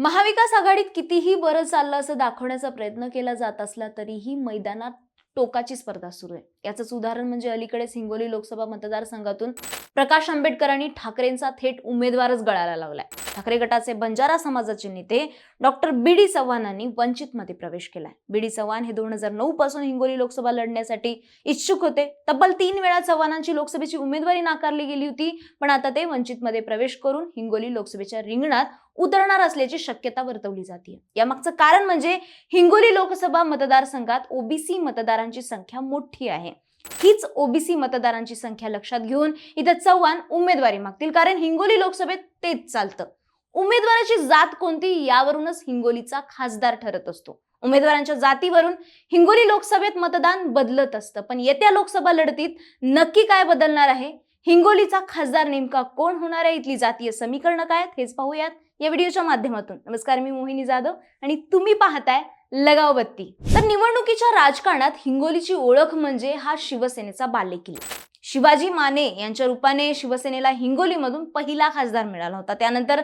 महाविकास आघाडीत कितीही बरं चाललं असं दाखवण्याचा प्रयत्न केला जात असला तरीही मैदानात टोकाची स्पर्धा सुरू आहे. याचंच उदाहरण म्हणजे अलीकडेच हिंगोली लोकसभा मतदारसंघातून प्रकाश आंबेडकरांनी ठाकरेंचा थेट उमेदवारच गळायला लावलाय. ठाकरे गटाचे बंजारा समाजाचे नेते डॉक्टर बी डी चव्हाणांनी वंचितमध्ये प्रवेश केलाय. बी डी चव्हाण हे दोन हजार नऊ पासून हिंगोली लोकसभा लढण्यासाठी इच्छुक होते. तब्बल तीन वेळा चव्हाणांची लोकसभेची उमेदवारी नाकारली गेली होती पण आता ते वंचितमध्ये प्रवेश करून हिंगोली लोकसभेच्या रिंगणात उतरणार असल्याची शक्यता वर्तवली जाते यामागचं कारण म्हणजे हिंगोली लोकसभा मतदारसंघात ओबीसी मतदारांची संख्या मोठी आहे. हीच ओबीसी मतदारांची संख्या लक्षात घेऊन इथं चव्हाण उमेदवारी मागतील. कारण हिंगोली लोकसभेत तेच चालतं. उमेदवाराची जात कोणती यावरूनच हिंगोलीचा खासदार ठरत असतो. उमेदवारांच्या जातीवरून हिंगोली लोकसभेत मतदान बदलत असतं. पण येत्या लोकसभा लढतीत नक्की काय बदलणार आहे? हिंगोलीचा खासदार नेमका कोण होणार आहे? इथली जातीय समीकरणं काय आहेत? हेच पाहूयात या व्हिडिओच्या माध्यमातून. नमस्कार मी मोहिनी जाधव आणि तुम्ही पाहताय लगावबत्ती. तर निवडणुकीच्या राजकारणात हिंगोलीची ओळख म्हणजे हा शिवसेनेचा बालेकिल्ला. शिवाजी माने यांच्या रूपाने शिवसेनेला हिंगोलीमधून पहिला खासदार मिळाला होता. त्यानंतर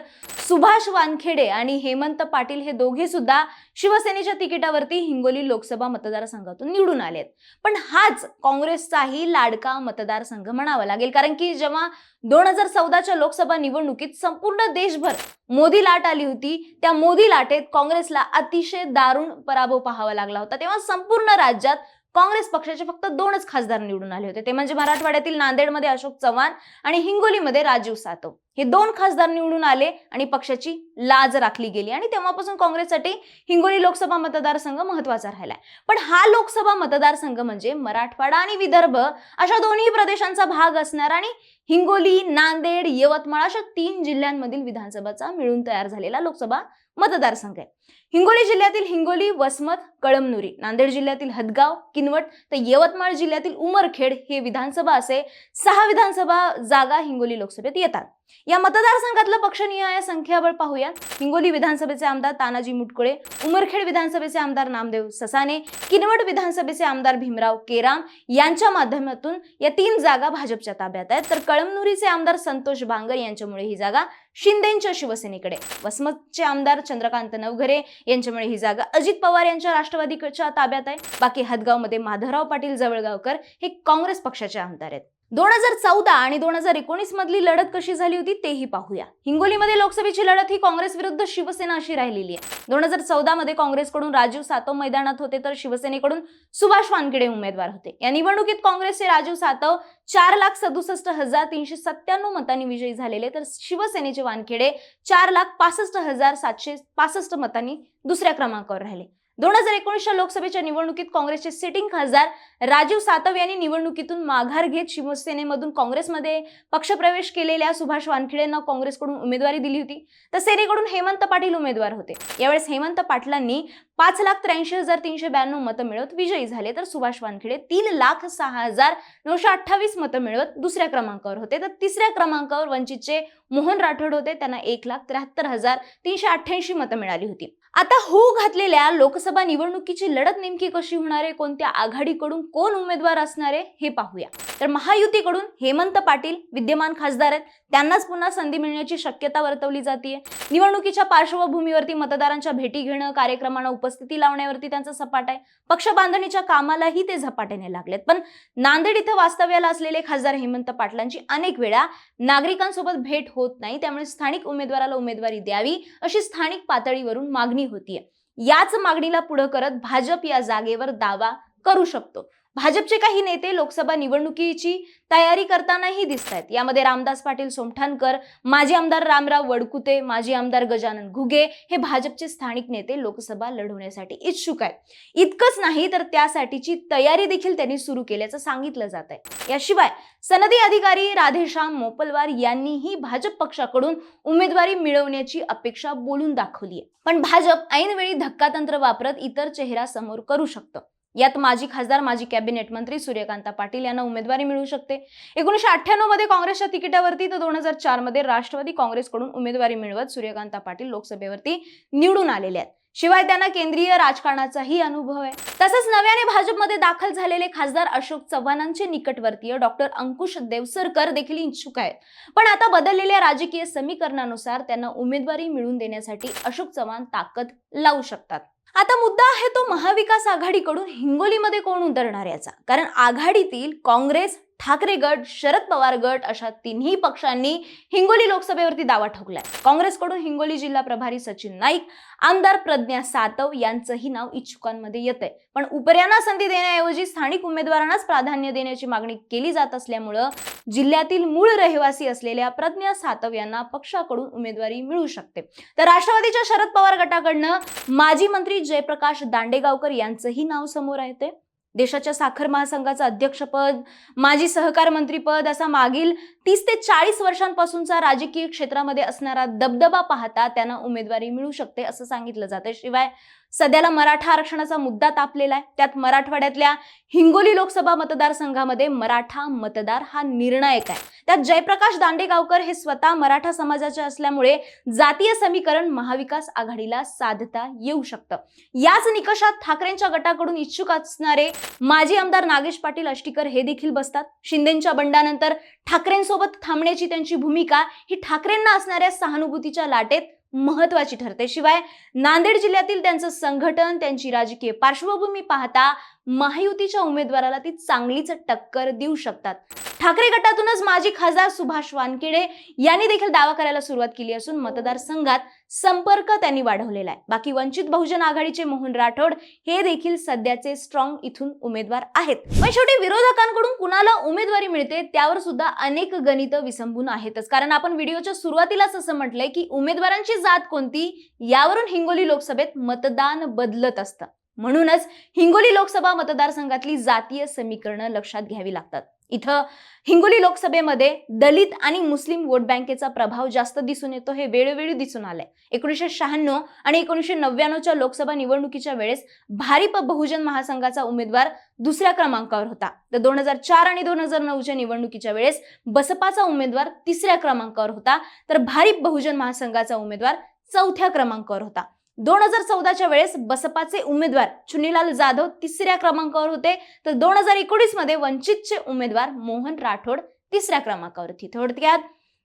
सुभाष वानखेडे आणि हेमंत पाटील हे दोघे सुद्धा शिवसेनेच्या तिकिटावरती हिंगोली लोकसभा मतदारसंघातून निवडून आलेत. पण हाच काँग्रेसचाही लाडका मतदारसंघ म्हणावा लागेल. कारण की जेव्हा दोन हजार चौदाच्या लोकसभा निवडणुकीत संपूर्ण देशभर मोदी लाट आली होती त्या मोदी लाटेत काँग्रेसला अतिशय दारुण पराभव पाहावा लागला होता. तेव्हा संपूर्ण राज्यात काँग्रेस पक्षाचे फक्त दोनच खासदार निवडून आले होते. ते म्हणजे मराठवाड्यातील नांदेडमध्ये अशोक चव्हाण आणि हिंगोलीमध्ये राजीव सातव. हे दोन खासदार निवडून आले आणि पक्षाची लाज राखली गेली आणि तेव्हापासून काँग्रेससाठी हिंगोली लोकसभा मतदारसंघ महत्त्वाचा राहिलाय. पण हा लोकसभा मतदारसंघ म्हणजे मराठवाडा आणि विदर्भ अशा दोन्ही प्रदेशांचा भाग असणार आणि हिंगोली नांदेड यवतमाळ अशा तीन जिल्ह्यांमधील विधानसभाचा मिळून तयार झालेला लोकसभा मतदारसंघ आहे. हिंगोली जिल्ह्यातील हिंगोली वसमत कळमनुरी नांदेड जिल्ह्यातील हदगाव किनवट तर यवतमाळ जिल्ह्यातील उमरखेड हे विधानसभा असे सहा विधानसभा जागा हिंगोली लोकसभेत येतात. या मतदारसंघातलं पक्षनिहाय संख्याबळ पाहूया. हिंगोली विधानसभेचे आमदार तानाजी मुटकुळे उमरखेड विधानसभेचे आमदार नामदेव ससाने किनवट विधानसभेचे आमदार भीमराव केराम यांच्या माध्यमातून या तीन जागा भाजपच्या ताब्यात आहेत. तर कळमनुरीचे आमदार संतोष बांगर यांच्यामुळे ही जागा शिंदेच्या शिवसेनेकडे. वसमतचे आमदार चंद्रकांत नवघरे यांच्यामुळे ही जागा अजित पवार यांच्या राष्ट्रवादीच्या ताब्यात आहे. बाकी हदगावमध्ये माधवराव पाटील जवळगावकर हे काँग्रेस पक्षाचे आमदार आहेत. दोन हजार चौदा आणि दोन हजार एकोणीस मधली लढत कशी झाली होती तेही पाहूया. हिंगोलीमध्ये लोकसभेची लढत ही काँग्रेस विरुद्ध शिवसेना अशी राहिलेली आहे. दोन हजार चौदा मध्ये काँग्रेसकडून राजीव सातव मैदानात होते तर शिवसेनेकडून सुभाष वानखेडे उमेदवार होते. या निवडणुकीत काँग्रेसचे राजीव सातव चार लाख सदुसष्ट हजार तीनशे सत्त्याण्णव मतांनी विजयी झालेले तर शिवसेनेचे वानखेडे चार लाख पासष्ट हजार सातशे पासष्ट मतांनी दुसऱ्या क्रमांकावर राहिले. दोन हजार एकोणीसच्या लोकसभेच्या निवडणुकीत काँग्रेसचे सिटिंग खासदार राजीव सातव यांनी निवडणुकीतून माघार घेत शिवसेनेमधून काँग्रेसमध्ये पक्षप्रवेश केलेल्या सुभाष वानखेडेंना काँग्रेसकडून उमेदवारी दिली होती. तर सेनेकडून हेमंत पाटील उमेदवार होते. यावेळेस हेमंत पाटलांनी पाच लाख त्र्याऐंशी हजार तीनशे ब्याण्णव मतं मिळवत विजयी झाले. तर सुभाष वानखेडे तीन लाख सहा हजार नऊशे अठ्ठावीस मतं मिळवत दुसऱ्या क्रमांकावर होते. तर तिसऱ्या क्रमांकावर वंचितचे मोहन राठोड होते. त्यांना एक लाख त्र्याहत्तर हजार तीनशे अठ्ठ्याऐंशी मतं मिळाली होती. आता हो घातलेल्या लोकसभा निवडणुकीची लढत नेमकी कशी होणार आहे? कोणत्या आघाडीकडून कोण उमेदवार असणार आहे? हे पाहूया. तर महायुतीकडून हेमंत पाटील विद्यमान खासदार आहेत. त्यांनाच पुन्हा संधी मिळण्याची शक्यता वर्तवली जाते निवडणुकीच्या पार्श्वभूमीवरती मतदारांच्या भेटी घेणं कार्यक्रमांना उपस्थिती लावण्यावरती त्यांचा सपाट आहे. पक्ष बांधणीच्या कामालाही ते झपाट्याने लागलेत. पण नांदेड इथं वास्तव्याला असलेले खासदार हेमंत पाटलांची अनेक वेळा नागरिकांसोबत भेट होत नाही. त्यामुळे स्थानिक उमेदवाराला उमेदवारी द्यावी अशी स्थानिक पातळीवरून मागणी होतीये. याच मागणीला पुढे करत भाजप या जागेवर दावा करू शकतो. भाजपचे काही नेते लोकसभा निवडणुकीची तयारी करतानाही दिसत आहेत यामध्ये रामदास पाटील सोमठाणकर माजी आमदार रामराव वडकुते माजी आमदार गजानन घुगे हे भाजपचे स्थानिक नेते लोकसभा लढवण्यासाठी इच्छुक आहेत. इतकंच नाही तर त्यासाठीची तयारी देखील त्यांनी सुरू केल्याचं सांगितलं जात आहे याशिवाय सनदी अधिकारी राधेश्याम मोपलवार यांनीही भाजप पक्षाकडून उमेदवारी मिळवण्याची अपेक्षा बोलून दाखवली आहे पण भाजप ऐनवेळी धक्कातंत्र वापरत इतर चेहरा समोर करू शकतं. यात माजी खासदार माजी कॅबिनेट मंत्री सूर्यकांता पाटील यांना उमेदवारी मिळू शकते. एकोणीशे अठ्ठ्याण्णवमध्ये काँग्रेसच्या तिकिटावरती तर दोन हजार चारमध्ये राष्ट्रवादी काँग्रेसकडून उमेदवारी मिळवत सूर्यकांता पाटील लोकसभेवरती निवडून आलेले आहेत. शिवाय त्यांना केंद्रीय राजकारणाचाही अनुभव आहे. तसंच नव्याने भाजपमध्ये दाखल झालेले खासदार अशोक चव्हाणांचे निकटवर्तीय डॉक्टर अंकुश देवसरकर देखील इच्छुक आहेत. पण आता बदललेल्या राजकीय समीकरणानुसार त्यांना उमेदवारी मिळवून देण्यासाठी अशोक चव्हाण ताकद लावू शकतात. आता मुद्दा आहे तो महाविकास आघाडीकडून हिंगोलीमध्ये कोण उतरणार याचा. कारण आघाडीतील काँग्रेस ठाकरे गट शरद पवार गट अशा तिन्ही पक्षांनी हिंगोली लोकसभेवरती दावा ठोकलाय. काँग्रेसकडून हिंगोली जिल्हा प्रभारी सचिन नाईक आमदार प्रज्ञा सातव यांचंही नाव इच्छुकांमध्ये येतंय. पण उपऱ्यांना संधी देण्याऐवजी स्थानिक उमेदवारांनाच प्राधान्य देण्याची मागणी केली जात असल्यामुळं जिल्ह्यातील मूळ रहिवासी असलेल्या प्रज्ञा सातव यांना पक्षाकडून उमेदवारी मिळू शकते. तर राष्ट्रवादीच्या शरद पवार गटाकडनं माजी मंत्री जयप्रकाश दांडेगावकर यांचंही नाव समोर येते देशाच्या साखर महासंघाचं अध्यक्षपद माजी सहकार मंत्रीपद असा मागील तीस ते चाळीस वर्षांपासूनचा राजकीय क्षेत्रामध्ये असणारा दबदबा पाहता त्यांना उमेदवारी मिळू शकते असं सांगितलं जातं शिवाय सध्याला मराठा आरक्षणाचा मुद्दा तापलेला आहे. त्यात मराठवाड्यातल्या हिंगोली लोकसभा मतदारसंघामध्ये मराठा मतदार हा निर्णायक आहे. त्यात जयप्रकाश दांडेगावकर हे स्वतः मराठा समाजाचे असल्यामुळे जातीय समीकरण महाविकास आघाडीला साधता येऊ शकतं. याच निकषात ठाकरेंच्या गटाकडून इच्छुक असणारे माजी आमदार नागेश पाटील अष्टीकर हे देखील बसतात. शिंदेच्या बंडानंतर ठाकरेंसोबत थांबण्याची त्यांची भूमिका ही ठाकरेंना असणाऱ्या सहानुभूतीच्या लाटेत महत्वाची ठरते. शिवाय नांदेड जिल्ह्यातील त्यांचं संघटन त्यांची राजकीय पार्श्वभूमी पाहता महायुतीच्या उमेदवाराला ती चांगलीच टक्कर देऊ शकतात. ठाकरे गटातूनच माजी खासदार सुभाष वानखेडे यांनी देखील दावा करायला सुरुवात केली असून मतदारसंघात संपर्क त्यांनी वाढवलेला आहे. बाकी वंचित बहुजन आघाडीचे मोहन राठोड हे देखील सध्याचे स्ट्रॉंग इथून उमेदवार आहेत. पण शेवटी विरोधकांकडून कुणाला उमेदवारी मिळते त्यावर सुद्धा अनेक गणित विसंबून आहेतच. कारण आपण व्हिडिओच्या सुरुवातीलाच असं म्हटलंय की उमेदवारांची जात कोणती? यावरून हिंगोली लोकसभेत मतदान बदलत असतं. म्हणूनच हिंगोली लोकसभा मतदारसंघातली जातीय समीकरणं लक्षात घ्यावी लागतात. इथं हिंगोली लोकसभेमध्ये दलित आणि मुस्लिम वोट बँकेचा प्रभाव जास्त दिसून येतो हे वेळोवेळी दिसून आलंय. एकोणीसशे शहाण्णव आणि एकोणीसशे नव्याण्णवच्या लोकसभा निवडणुकीच्या वेळेस भारिप बहुजन महासंघाचा उमेदवार दुसऱ्या क्रमांकावर होता. तर दोन हजार चार आणि दोन हजार नऊच्या निवडणुकीच्या वेळेस बसपाचा उमेदवार तिसऱ्या क्रमांकावर होता तर भारिप बहुजन महासंघाचा उमेदवार चौथ्या क्रमांकावर होता. दोन हजार चौदाच्या वेळेस बसपाचे उमेदवार चुनीलाल जाधव तिसऱ्या क्रमांकावर होते. तर दोन हजार एकोणीसमध्ये वंचितचे उमेदवार मोहन राठोड तिसऱ्या क्रमांकावरती थोडक्यात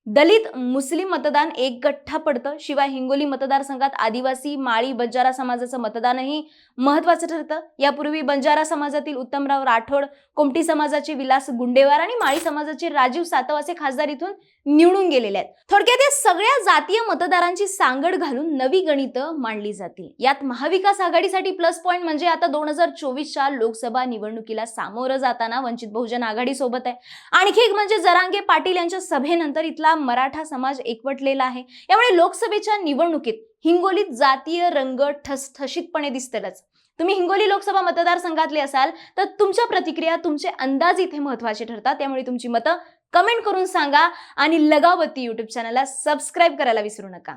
दलित मुस्लिम मतदान एक गठ्ठा पडतं. शिवाय हिंगोली मतदारसंघात आदिवासी माळी बंजारा समाजाचं मतदानही महत्वाचं ठरतं. यापूर्वी बंजारा समाजातील उत्तमराव राठोड कोमटी समाजाचे विलास गुंडेवार आणि माळी समाजाचे राजीव सातव असे खासदार इथून निवडून गेलेले आहेत. थोडक्यात या सगळ्या जातीय मतदारांची सांगड घालून नवी गणितं मांडली जातील. यात महाविकास आघाडीसाठी प्लस पॉईंट म्हणजे आता दोन हजार चोवीसच्या लोकसभा निवडणुकीला सामोरं जाताना वंचित बहुजन आघाडी सोबत आहे. आणखी एक म्हणजे जरांगे पाटील यांच्या सभेनंतर इथला मराठा समाज एकवटलेला आहे. यामुळे लोकसभेच्या निवडणुकीत हिंगोलीत जातीय रंग ठसठशीतपणे दिसतीलच. तुम्ही हिंगोली लोकसभा मतदारसंघातले असाल तर तुमच्या प्रतिक्रिया तुमचे अंदाज इथे महत्त्वाचे ठरतात. त्यामुळे तुमची मतं कमेंट करून सांगा आणि लगावती यूट्यूब चॅनलला सबस्क्राईब करायला विसरू नका.